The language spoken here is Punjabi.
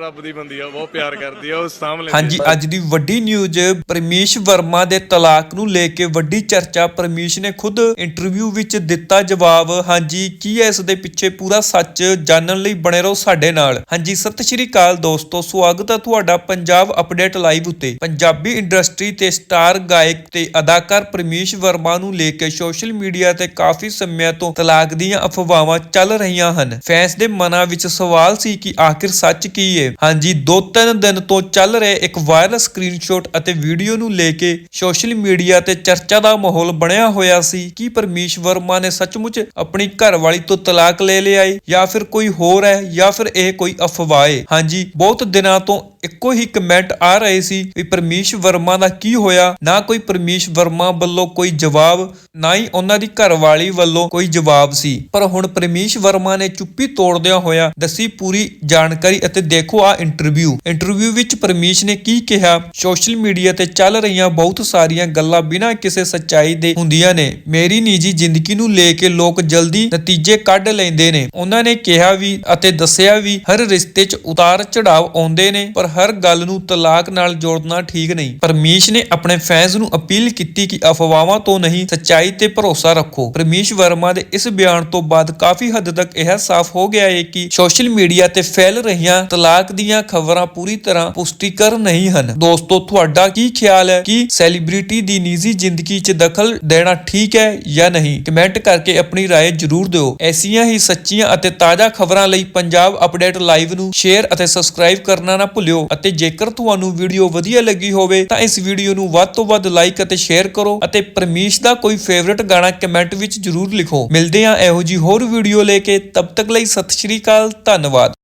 ਰੱਬ ਦੀ ਬੰਦੀ ਆ ਬਹੁਤ ਪਿਆਰ ਕਰਦੀ ਆ, ਉਹ ਸਾਂਭ ਲੈਂਦੀ ਹਾਂਜੀ, ਅੱਜ ਦੀ ਵੱਡੀ ਨਿਊਜ਼ ਪਰਮੇਸ਼ ਵਰਮਾ ਦੇ ਤਲਾਕ ਨੂੰ ਲੈ ਕੇ ਵੱਡੀ ਚਰਚਾ, ਪਰਮੇਸ਼ ਨੇ ਖੁਦ ਇੰਟਰਵਿਊ ਵਿੱਚ ਦਿੱਤਾ ਜਵਾਬ। ਹਾਂਜੀ, ਕੀ ਹੈ ਇਸ ਦੇ ਪਿੱਛੇ ਪੂਰਾ ਸੱਚ ਜਾਣਨ ਲਈ ਬਣੇ ਰਹੋ ਸਾਡੇ ਨਾਲ? ਹਾਂਜੀ, ਸਤਿ ਸ਼੍ਰੀ ਅਕਾਲ ਦੋਸਤੋ, ਸਵਾਗਤ ਹੈ ਤੁਹਾਡਾ ਪੰਜਾਬ ਅਪਡੇਟ ਲਾਈਵ ਉੱਤੇ। ਪੰਜਾਬੀ ਇੰਡਸਟਰੀ ਤੇ ਸਟਾਰ ਗਾਇਕ ਤੇ ਅਦਾਕਾਰ ਪਰਮੇਸ਼ ਵਰਮਾ ਨੂੰ ਲੈ ਕੇ ਸੋਸ਼ਲ ਮੀਡੀਆ ਤੇ ਕਾਫੀ ਸਮਿਆਂ ਤੋਂ ਤਲਾਕ ਦੀਆਂ ਅਫਵਾਹਾਂ ਚੱਲ ਰਹੀਆਂ ਹਨ। ਫੈਨਸ ਦੇ ਮਨਾਂ ਵਿੱਚ ਸਵਾਲ ਸੀ ਕਿ ਆਖਿਰ ਸੱਚ ਕੀ ਹੈ ਹਾਂਜੀ, ਦੋ ਤਿੰਨ ਦਿਨ ਤੋਂ ਚੱਲ ਰਹੇ ਇੱਕ ਵਾਇਰਲ ਸਕਰੀਨਸ਼ਾਟ ਅਤੇ ਵੀਡੀਓ ਨੂੰ ਲੈ ਕੇ ਸੋਸ਼ਲ ਮੀਡੀਆ ਤੇ ਚਰਚਾ ਦਾ ਮਾਹੌਲ ਬਣਿਆ ਹੋਇਆ ਸੀ। ਕਿ ਪਰਮੇਸ਼ ਵਰਮਾ ਨੇ ਸੱਚਮੁੱਚ ਆਪਣੀ ਘਰਵਾਲੀ ਤੋਂ ਤਲਾਕ ਲੈ ਲਿਆ ਹੈ ਜਾਂ ਫਿਰ ਕੋਈ ਹੋਰ ਹੈ ਜਾਂ ਫਿਰ ਇਹ ਕੋਈ ਅਫਵਾਹ ਹੈ? ਹਾਂਜੀ, ਬਹੁਤ ਦਿਨਾਂ ਤੋਂ ਇੱਕੋ ਹੀ ਕਮੈਂਟ ਆ ਰਹੇ ਸੀ ਵੀ ਪਰਮੇਸ਼ ਵਰਮਾ ਦਾ ਕੀ ਹੋਇਆ? ਨਾ ਕੋਈ ਪਰਮੇਸ਼ ਵਰਮਾ ਵੱਲੋਂ ਕੋਈ ਜਵਾਬ, ਨਾ ਹੀ ਉਹਨਾਂ ਦੀ ਘਰਵਾਲੀ ਵੱਲੋਂ ਕੋਈ ਜਵਾਬ ਸੀ। ਪਰ ਹੁਣ ਪਰਮੇਸ਼ ਵਰਮਾ ਨੇ ਚੁੱਪੀ ਤੋੜਦਿਆਂ ਹੋਇਆ ਦੱਸੀ ਪੂਰੀ ਜਾਣਕਾਰੀ ਅਤੇ ਦੇਖੋ ਆ ਇੰਟਰਵਿਊ ਇੰਟਰਵਿਊ ਵਿੱਚ ਪਰਮੇਸ਼ ਨੇ ਕੀ ਕਿਹਾ? ਸੋਸ਼ਲ ਮੀਡੀਆ ਤੇ ਚੱਲ ਰਹੀਆਂ ਬਹੁਤ ਸਾਰੀਆਂ ਗੱਲਾਂ ਬਿਨਾਂ ਕਿਸੇ ਸੱਚਾਈ ਦੇ ਹੁੰਦੀਆਂ ਨੇ। ਮੇਰੀ ਨਿੱਜੀ ਜ਼ਿੰਦਗੀ ਨੂੰ ਲੈ ਕੇ ਲੋਕ ਜਲਦੀ ਨਤੀਜੇ ਕੱਢ ਲੈਂਦੇ ਨੇ। ਉਹਨਾਂ ਨੇ ਕਿਹਾ ਵੀ ਅਤੇ ਦੱਸਿਆ ਵੀ ਹਰ ਰਿਸ਼ਤੇ 'ਚ ਉਤਾਰ ਚੜਾਵ ਆਉਂਦੇ ਨੇ, ਪਰ ਹਰ ਗੱਲ ਨੂੰ ਤਲਾਕ ਨਾਲ ਜੋੜਨਾ ਠੀਕ ਨਹੀਂ ਪਰਮੇਸ਼ ਨੇ ਆਪਣੇ ਫੈਨਸ ਨੂੰ ਅਪੀਲ ਕੀਤੀ ਕਿ ਅਫਵਾਹਾਂ ਤੋਂ ਨਹੀਂ ਸੱਚਾਈ ਤੇ ਭਰੋਸਾ ਰੱਖੋ ਪਰਮੇਸ਼ ਵਰਮਾ ਦੇ ਇਸ ਬਿਆਨ ਤੋਂ ਬਾਅਦ ਕਾਫੀ ਹੱਦ ਤੱਕ ਇਹ ਸਾਫ਼ ਹੋ ਗਿਆ ਹੈ ਕਿ ਸੋਸ਼ਲ ਮੀਡੀਆ ਤੇ ਫੈਲ ਰਹੀਆਂ ਤਲਾਕ ਦੀਆਂ ਖਬਰਾਂ ਪੂਰੀ ਤਰ੍ਹਾਂ ਪੁਸ਼ਟੀਕਰ ਨਹੀਂ ਹਨ ਦੋਸਤੋ ਤੁਹਾਡਾ ਕੀ ਖਿਆਲ ਹੈ ਕਿ ਸੈਲੀਬ੍ਰਿਟੀ ਦੀ ਨਿੱਜੀ ਜ਼ਿੰਦਗੀ 'ਚ ਦਖਲ ਦੇਣਾ ਠੀਕ ਹੈ ਜਾਂ ਨਹੀਂ ਕਮੈਂਟ ਕਰਕੇ ਆਪਣੀ رائے ਜ਼ਰੂਰ ਦਿਓ ਐਸੀਆਂ ਹੀ ਸੱਚੀਆਂ ਅਤੇ ਤਾਜ਼ਾ ਖਬਰਾਂ ਲਈ ਪੰਜਾਬ ਅਪਡੇਟ ਲਾਈਵ ਨੂੰ ਸ਼ੇਅਰ ਅਤੇ ਸਬਸਕ੍ਰਾਈਬ ਕਰਨਾ ਨਾ ਭੁੱਲਿਓ ਅਤੇ ਜੇਕਰ ਤੁਹਾਨੂੰ ਵੀਡੀਓ ਵਧੀਆ ਲੱਗੀ ਹੋਵੇ ਤਾਂ ਇਸ ਵੀਡੀਓ ਨੂੰ ਵੱਧ ਤੋਂ ਵੱਧ ਲਾਈਕ ਅਤੇ ਸ਼ੇਅਰ ਕਰੋ ਅਤੇ ਪਰਮੇਸ਼ ਦਾ ਕੋਈ ਫੇਵਰਿਟ ਗਾਣਾ ਕਮੈਂਟ ਵਿੱਚ ਜ਼ਰੂਰ ਲਿਖੋ। ਮਿਲਦੇ ਹਾਂ ਇਹੋ ਜੀ ਹੋਰ ਵੀਡੀਓ ਲੈ ਕੇ, ਤਬ ਤੱਕ ਲਈ ਸਤਿ ਸ਼੍ਰੀ ਅਕਾਲ, ਧੰਨਵਾਦ।